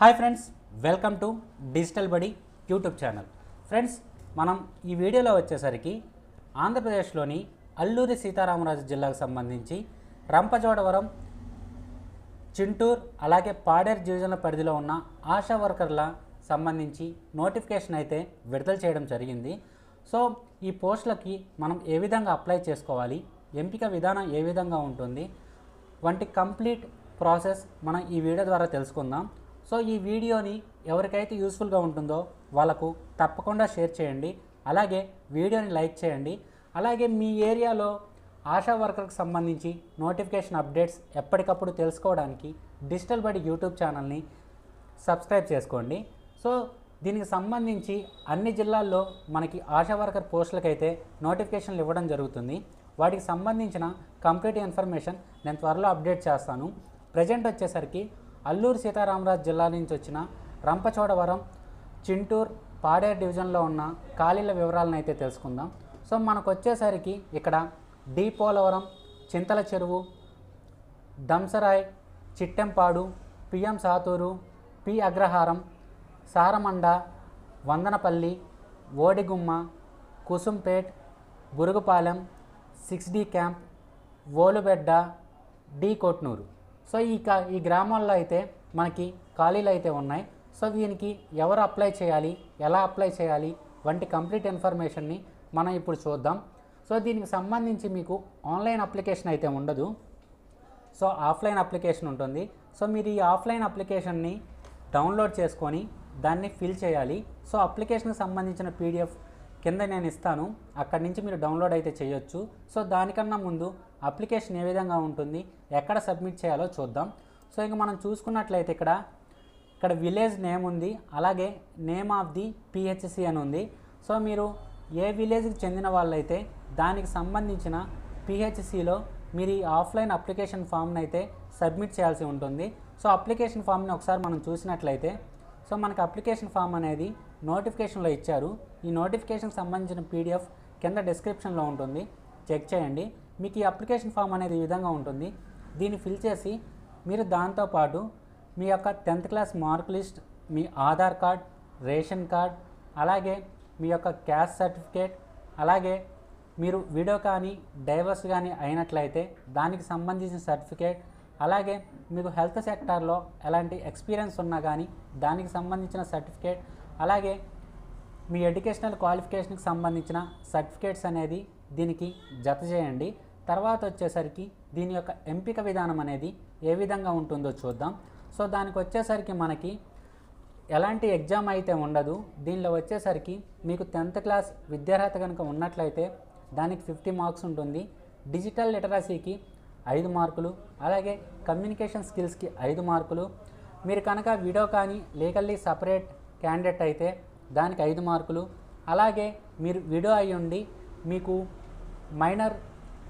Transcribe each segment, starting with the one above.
Hi friends welcome to digital Badi YouTube channel. Friends మనం ఈ వీడియోలో వచ్చేసరికి ఆంధ్రప్రదేశ్లోని అల్లూరి సీతారామరాజు జిల్లాకు సంబంధించి రంపచోడవరం చింటూర్ అలాగే పాడేరు డివిజన్ల పరిధిలో ఉన్న ఆశా వర్కర్ల సంబంధించి నోటిఫికేషన్ అయితే విడుదల చేయడం జరిగింది. సో ఈ పోస్టులకి మనం ఏ విధంగా అప్లై చేసుకోవాలి ఎంపిక విధానం ఏ విధంగా ఉంటుంది వంటి కంప్లీట్ ప్రాసెస్ మనం ఈ వీడియో ద్వారా తెలుసుకుందాం. సో ఈ వీడియోని ఎవరికైతే యూస్ఫుల్గా ఉంటుందో వాళ్ళకు తప్పకుండా షేర్ చేయండి. అలాగే వీడియోని లైక్ చేయండి. అలాగే మీ ఏరియాలో ఆశా వర్కర్కి సంబంధించి నోటిఫికేషన్ అప్డేట్స్ ఎప్పటికప్పుడు తెలుసుకోవడానికి డిజిటల్ బడి యూట్యూబ్ ఛానల్ని సబ్స్క్రైబ్ చేసుకోండి. సో దీనికి సంబంధించి అన్ని జిల్లాల్లో మనకి ఆశా వర్కర్ పోస్టులకైతే నోటిఫికేషన్లు ఇవ్వడం జరుగుతుంది. వాటికి సంబంధించిన కంప్లీట్ ఇన్ఫర్మేషన్ నేను త్వరలో అప్డేట్ చేస్తాను. ప్రజెంట్ వచ్చేసరికి అల్లూరు సీతారామరాజు జిల్లా నుంచి వచ్చిన రంపచోడవరం చింటూర్ పాడేరు డివిజన్లో ఉన్న ఖాళీల వివరాలను అయితే తెలుసుకుందాం. సో మనకు వచ్చేసరికి ఇక్కడ D Polavaram Chinthala Cheruvu Damsarai Chittempadu PM Saturu P Agraharam Saramanda Vandanapalli Odigumma Kusumpet Burugupalem six D camp Olubedda D Kotnuru. So ఈ కా ఈ గ్రామాల్లో అయితే మనకి ఖాళీలు అయితే ఉన్నాయి. సో దీనికి ఎవరు అప్లై చేయాలి ఎలా అప్లై చేయాలి వంటి కంప్లీట్ ఇన్ఫర్మేషన్ని మనం ఇప్పుడు చూద్దాం. సో దీనికి సంబంధించి మీకు ఆన్లైన్ అప్లికేషన్ అయితే ఉండదు. సో ఆఫ్లైన్ అప్లికేషన్ ఉంటుంది. సో మీరు ఈ ఆఫ్లైన్ అప్లికేషన్ని డౌన్లోడ్ చేసుకొని దాన్ని ఫిల్ చేయాలి. సో అప్లికేషన్కి సంబంధించిన పీడిఎఫ్ కింద నేను ఇస్తాను అక్కడి నుంచి మీరు డౌన్లోడ్ అయితే చేయొచ్చు. సో దానికన్నా ముందు అప్లికేషన్ ఏ విధంగా ఉంటుంది ఎక్కడ సబ్మిట్ చేయాలో చూద్దాం. సో ఇంక మనం చూసుకున్నట్లయితే ఇక్కడ ఇక్కడ విలేజ్ నేమ్ ఉంది అలాగే నేమ్ ఆఫ్ ది పిహెచ్సి అని ఉంది. సో మీరు ఏ విలేజ్కి చెందిన వాళ్ళైతే దానికి సంబంధించిన పిహెచ్సిలో మీరు ఈ ఆఫ్లైన్ అప్లికేషన్ ఫామ్ని అయితే సబ్మిట్ చేయాల్సి ఉంటుంది. సో అప్లికేషన్ ఫామ్ని ఒకసారి మనం చూసినట్లయితే సో మనకు అప్లికేషన్ ఫామ్ అనేది నోటిఫికేషన్లో ఇచ్చారు. ఈ నోటిఫికేషన్కి సంబంధించిన పీడిఎఫ్ కింద డిస్క్రిప్షన్లో ఉంటుంది. చెక్ చేయండి. మీకు ఈ అప్లికేషన్ ఫామ్ అనేది ఈ విధంగా ఉంటుంది. దీన్ని ఫిల్ చేసి మీరు దాంతోపాటు మీ యొక్క టెన్త్ క్లాస్ మార్క్ లిస్ట్ మీ ఆధార్ కార్డ్ రేషన్ కార్డ్ అలాగే మీ యొక్క క్యాస్ట్ సర్టిఫికేట్ అలాగే మీరు వీడియో కానీ డైవర్స్ కానీ అయినట్లయితే దానికి సంబంధించిన సర్టిఫికేట్ అలాగే మీకు హెల్త్ సెక్టార్లో ఎలాంటి ఎక్స్పీరియన్స్ ఉన్నా కానీ దానికి సంబంధించిన సర్టిఫికేట్ అలాగే మీ ఎడ్యుకేషనల్ క్వాలిఫికేషన్కి సంబంధించిన సర్టిఫికేట్స్ అనేది దీనికి జత చేయండి. తర్వాత వచ్చేసరికి దీని యొక్క ఎంపిక విధానం అనేది ఏ విధంగా ఉంటుందో చూద్దాం. సో దానికి వచ్చేసరికి మనకి ఎలాంటి ఎగ్జామ్ అయితే ఉండదు దీనిలో వచ్చేసరికి మీకు టెన్త్ క్లాస్ విద్యార్హత కనుక ఉన్నట్లయితే దానికి ఫిఫ్టీ మార్క్స్ ఉంటుంది. డిజిటల్ లిటరసీకి ఐదు మార్కులు అలాగే కమ్యూనికేషన్ స్కిల్స్కి ఐదు మార్కులు. మీరు కనుక వీడియో కానీ లీగల్లీ సపరేట్ క్యాండిడేట్ అయితే దానికి ఐదు మార్కులు. అలాగే మీరు వీడియో అయి ఉండి మీకు మైనర్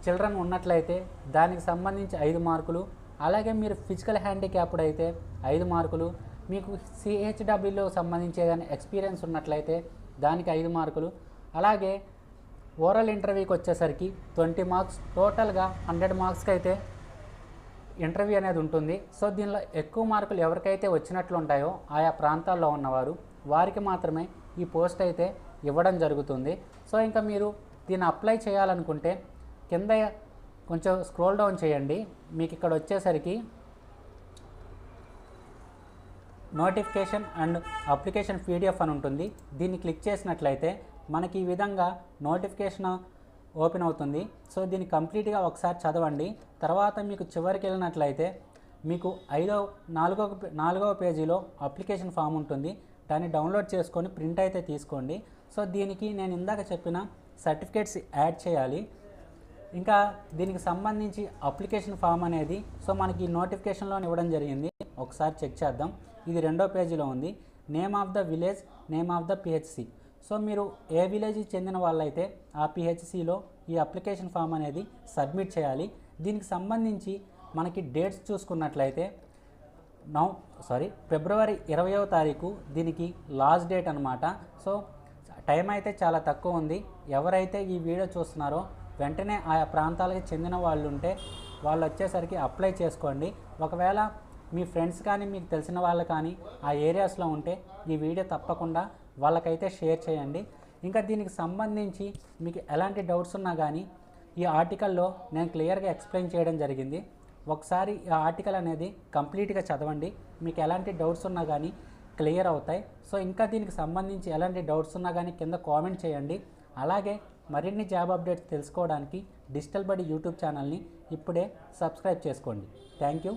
చిల్డ్రన్ ఉన్నట్లయితే దానికి సంబంధించి ఐదు మార్కులు. అలాగే మీరు ఫిజికల్ హ్యాండిక్యాప్డ్ అయితే ఐదు మార్కులు. మీకు సిహెచ్డబ్ల్యూలో సంబంధించి ఏదైనా ఎక్స్పీరియన్స్ ఉన్నట్లయితే దానికి ఐదు మార్కులు. అలాగే ఓరల్ ఇంటర్వ్యూకి వచ్చేసరికి ట్వంటీ మార్క్స్ టోటల్గా హండ్రెడ్ మార్క్స్కి అయితే ఇంటర్వ్యూ అనేది ఉంటుంది. సో దీనిలో ఎక్కువ మార్కులు ఎవరికైతే వచ్చినట్లు ఉంటాయో ఆయా ప్రాంతాల్లో ఉన్నవారు వారికి మాత్రమే ఈ పోస్ట్ అయితే ఇవ్వడం జరుగుతుంది. సో ఇంకా మీరు దీన్ని అప్లై చేయాలనుకుంటే కింద కొంచెం స్క్రోల్ డౌన్ చేయండి. మీకు ఇక్కడ వచ్చేసరికి నోటిఫికేషన్ అండ్ అప్లికేషన్ పీడిఎఫ్ అని ఉంటుంది. దీన్ని క్లిక్ చేసినట్లయితే మనకి ఈ విధంగా నోటిఫికేషన్ ఓపెన్ అవుతుంది. సో దీన్ని కంప్లీట్గా ఒకసారి చదవండి. తర్వాత మీకు చివరికి వెళ్ళినట్లయితే మీకు ఐదో నాలుగవ నాలుగవ పేజీలో అప్లికేషన్ ఫామ్ ఉంటుంది. దాన్ని డౌన్లోడ్ చేసుకొని ప్రింట్ అయితే తీసుకోండి. సో దీనికి నేను ఇందాక చెప్పిన సర్టిఫికేట్స్ యాడ్ చేయాలి. ఇంకా దీనికి సంబంధించి అప్లికేషన్ ఫామ్ అనేది సో మనకి నోటిఫికేషన్లో ఇవ్వడం జరిగింది. ఒకసారి చెక్ చేద్దాం. ఇది రెండో పేజీలో ఉంది. Name of the village name of the PHC. So మీరు ఏ విలేజ్కి చెందిన వాళ్ళైతే ఆ పిహెచ్సిలో ఈ అప్లికేషన్ ఫామ్ అనేది సబ్మిట్ చేయాలి. దీనికి సంబంధించి మనకి డేట్స్ చూసుకున్నట్లయితే నౌ సారీ ఫిబ్రవరి ఇరవయవ తారీఖు దీనికి లాస్ట్ డేట్ అనమాట సో టైం అయితే చాలా తక్కువ ఉంది. ఎవరైతే ఈ వీడియో చూస్తున్నారో వెంటనే ఆయా ప్రాంతాలకు చెందిన వాళ్ళు ఉంటే వాళ్ళు వచ్చేసరికి అప్లై చేసుకోండి. ఒకవేళ మీ ఫ్రెండ్స్ కానీ మీకు తెలిసిన వాళ్ళు కానీ ఆ ఏరియాస్లో ఉంటే ఈ వీడియో తప్పకుండా వాళ్ళకైతే షేర్ చేయండి. ఇంకా దీనికి సంబంధించి మీకు ఎలాంటి డౌట్స్ ఉన్నా కానీ ఈ ఆర్టికల్లో నేను క్లియర్గా ఎక్స్ప్లెయిన్ చేయడం జరిగింది. ఒకసారి ఈ ఆర్టికల్ అనేది కంప్లీట్గా చదవండి. మీకు ఎలాంటి డౌట్స్ ఉన్నా కానీ క్లియర్ అవుతాయి. సో ఇంకా దీనికి సంబంధించి ఎలాంటి డౌట్స్ ఉన్నా కానీ కింద కామెంట్ చేయండి. అలాగే మరిన్ని జాబ్ అప్డేట్స్ తెలుసుకోవడానికి డిజిటల్ బడి యూట్యూబ్ ఛానల్ని ఇప్పుడే సబ్స్క్రైబ్ చేసుకోండి. Thank you